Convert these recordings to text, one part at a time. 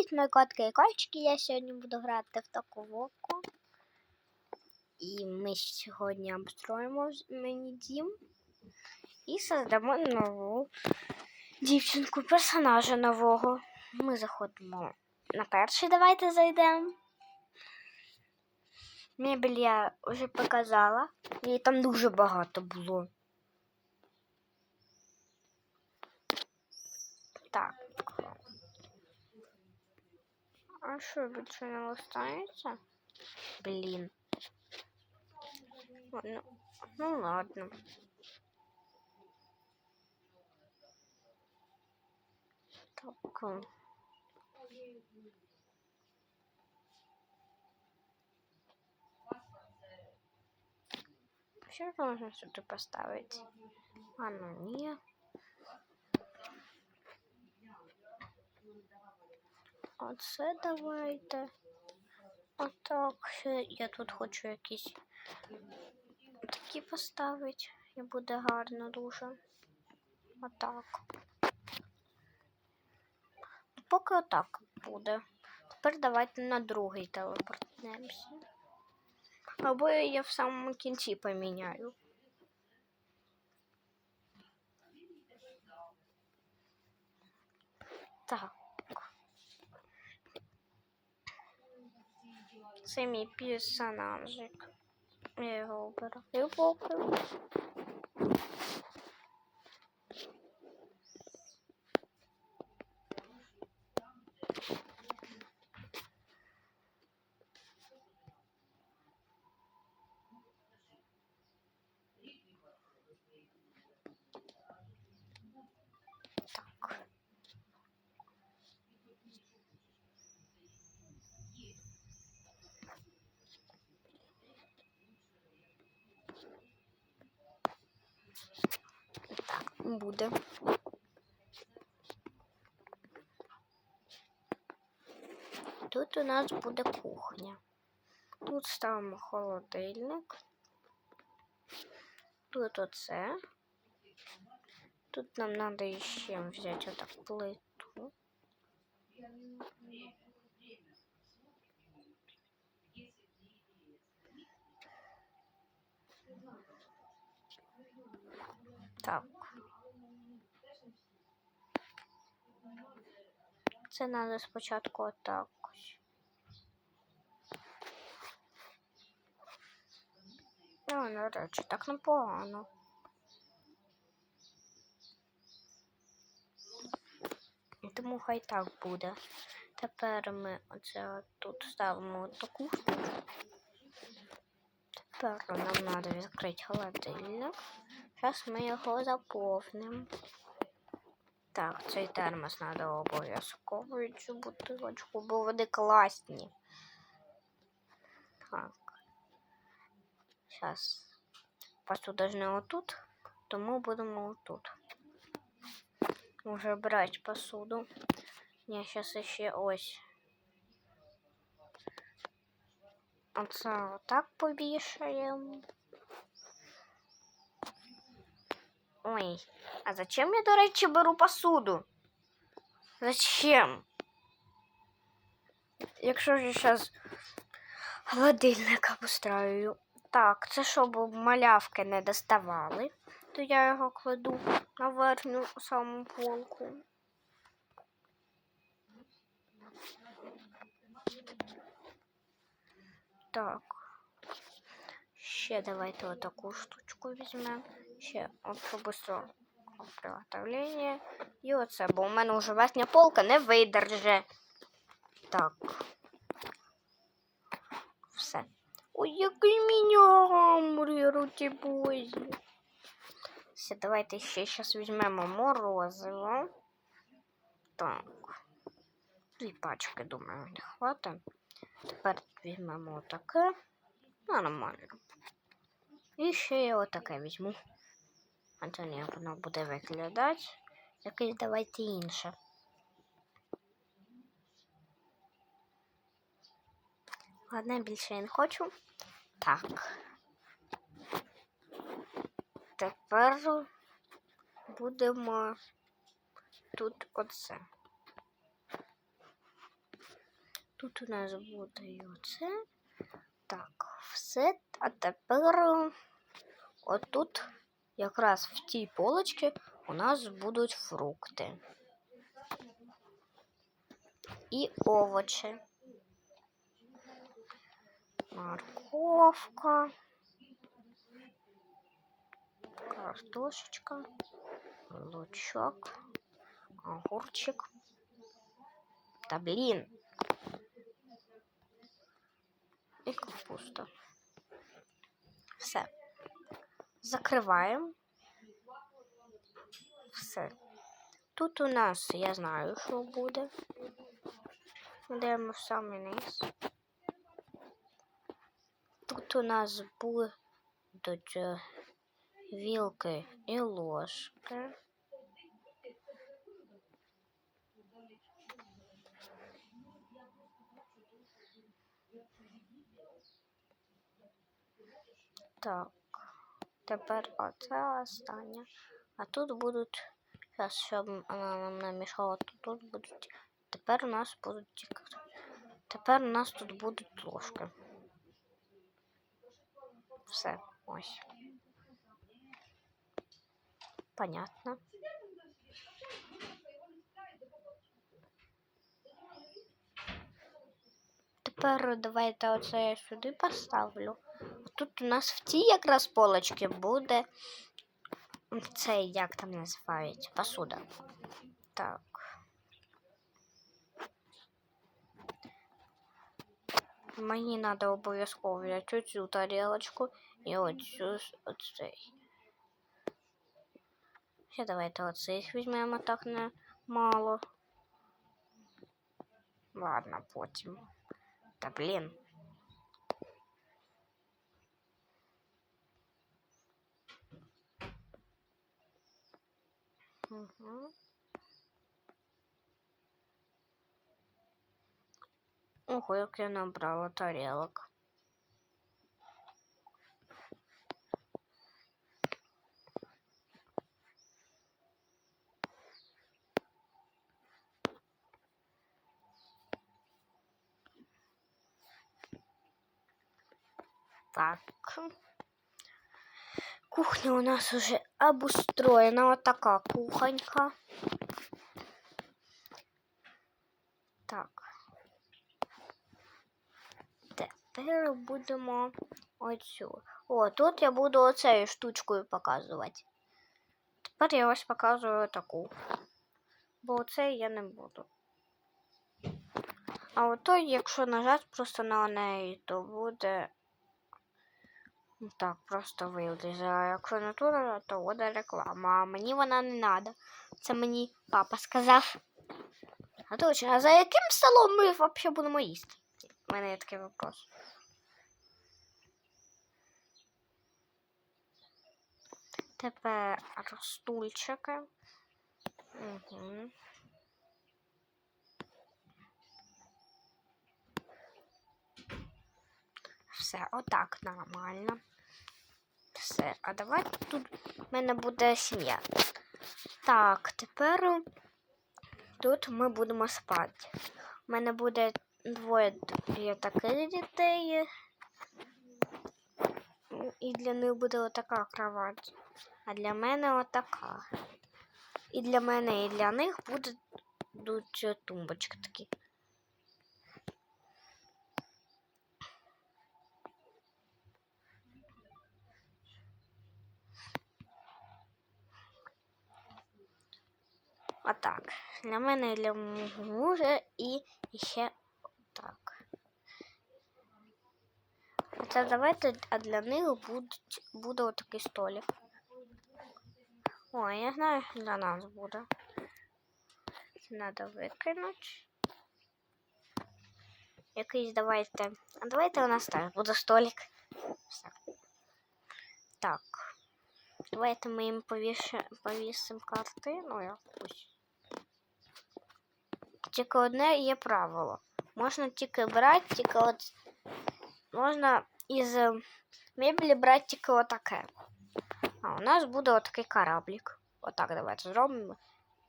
Привіт, мої котки і кольчики. Я сьогодні буду грати в таку вовку. І ми сьогодні обстроїмо мені дім і создамо нову дівчинку, персонажа нового. Ми заходимо на перший, давайте зайдемо. Мебель я вже показала. Її там дуже багато було. Так. А що більше не листається? Блін. Ладно. Ну ладно. Так. е. Що можна сюди поставити? А ну ні. Оце давайте. Отак. Я тут хочу якісь такі поставити. І буде гарно дуже. Отак. Поки отак буде. Тепер давайте на другий телепортнемося. Або я в самому кінці поміняю. Так. Це мій персонажик. Я його оберу. І буде. Тут у нас буде кухня. Тут ставимо холодильник. Тут оце. Тут нам надо ще взяти отак плиту. Так. Це треба спочатку отак. Ну, до речі, так непогано. Тому хай так буде. Тепер ми оце тут ставимо таку штуку. Тепер нам треба відкрити холодильник. Зараз ми його заповнимо. Так, цей термос треба обов'язково цю бутилочку, бо вони класні. Так. Зараз посуда ж не отут, тому будемо отут. Уже брати посуду. Я зараз ще ось. Оце отак повішаємо. Ой, а зачем я, до речі, беру посуду? Зачем? Якщо ж я зараз холодильник обустраюю. Так, це щоб малявки не доставали, то я його кладу на верхню саму полку. Так. Ще давайте отаку штучку візьмемо. Ще от швидко приготовлення. І оце, бо у мене вже верхня полка не видерже. Так. Все. Ой, який мінямрі, руті бозі. Все, давайте ще зараз візьмемо морозиво. Так. Дві пачки, думаю, не хватить. Тепер візьмемо отаке. Нормально. І ще я отаке візьму. А то воно буде виглядати. Якесь давайте інше. Ладно, більше я не хочу. Так. Тепер будемо тут оце. Тут у нас буде і оце. Так, все. А тепер отут, якраз в тій полочці, у нас будуть фрукти. І овочі. Морковка. Картошечка. Лучок. Огурчик. Та блін. І капуста. Все. Закриваємо. Все. Тут у нас, я знаю, що буде. Йдемо в самий низ. Тут у нас будуть е, вілки і ложки. Так, тепер оце останнє. А тут будуть, зараз, щоб вона нам не мішала, то тут будуть. Тепер у нас будуть тільки. Тепер у нас тут будуть ложки. Все, ось. Понятно. Тепер давайте оце я сюди поставлю. Тут у нас в тій якраз полочці буде цей, як там називають, посуда. Так. Мені треба обов'язково взяти цю тарілочку і оцю оцей. Ще давайте оцих візьмемо так не мало. Ладно, потім. Та блін. Угу. Ого, як я набрала тарелок. Так. Кухня у нас уже обустроена. Вот такая кухонька. Так. Тепер будемо оцю. О, тут я буду оцею штучкою показувати. Тепер я ось показую таку. Бо оце я не буду. А ото, якщо нажати просто на неї, то буде. Так, просто вилізе. Якщо не туди, то буде реклама. А мені вона не треба. Це мені папа сказав. А точно, а за яким столом ми взагалі будемо їсти? У мене є такий вопрос. Тепер стульчики. Угу. Все, отак нормально. Все, а давайте тут в мене буде сім'я. Так, тепер тут ми будемо спати. У мене буде двоє таких дітей. І для них буде отака кровать. А для мене отака. І для мене, і для них будуть тумбочки такі. Отак. Для мене для мужа і ще так. Оце давайте, а для них будуть, буде отакий столик. Ой, я знаю, що для нас буде. Це треба викинути. Якийсь давайте. А давайте у нас теж буде столик. Так. Давайте ми їм повісимо картину якусь. Тільки одне є правило. Можна тільки брати, тільки от можна із е, меблі брати тільки отаке. А у нас буде отакий кораблик. Отак давайте зробимо.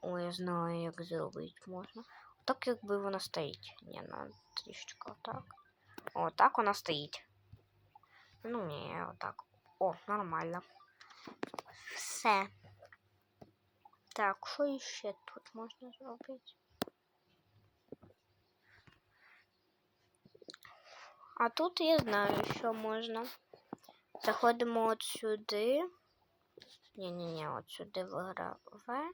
Ой, я знаю, як зробити можна. так якби вона стоїть. Ні, ну трішечки отак. О, так вона стоїть. Ну, ні, отак. О, нормально. Все. Так, що ще тут можна зробити? А тут я знаю, що можна. Заходимо от сюди. Ні-ні-ні, от сюди в граве.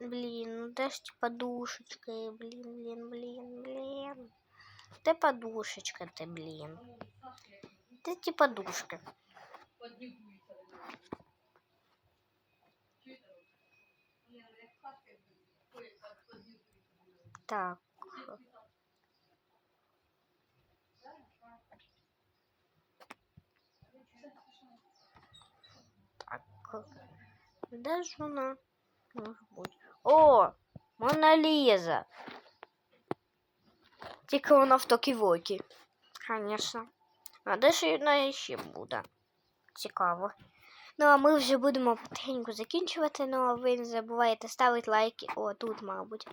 Блін, ну де ж ті подушечки? Блін, блін, блін, блін. Де подушечка ти, блін? Де ті подушки? Так. Так. Де ж вона? Може бути. О! Мона Ліза! Тільки вона в Токівокі. Звісно. А де ж вона ще буде? Цікаво. Ну, а ми вже будемо потихеньку закінчувати. Ну, а ви не забувайте ставити лайки. О, тут, мабуть.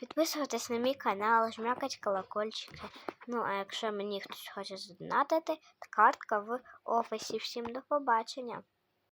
Підписуватись на мій канал, жмякати колокольчики. Ну, а якщо мені хтось хоче задонатити, то картка в описі. Всім до побачення.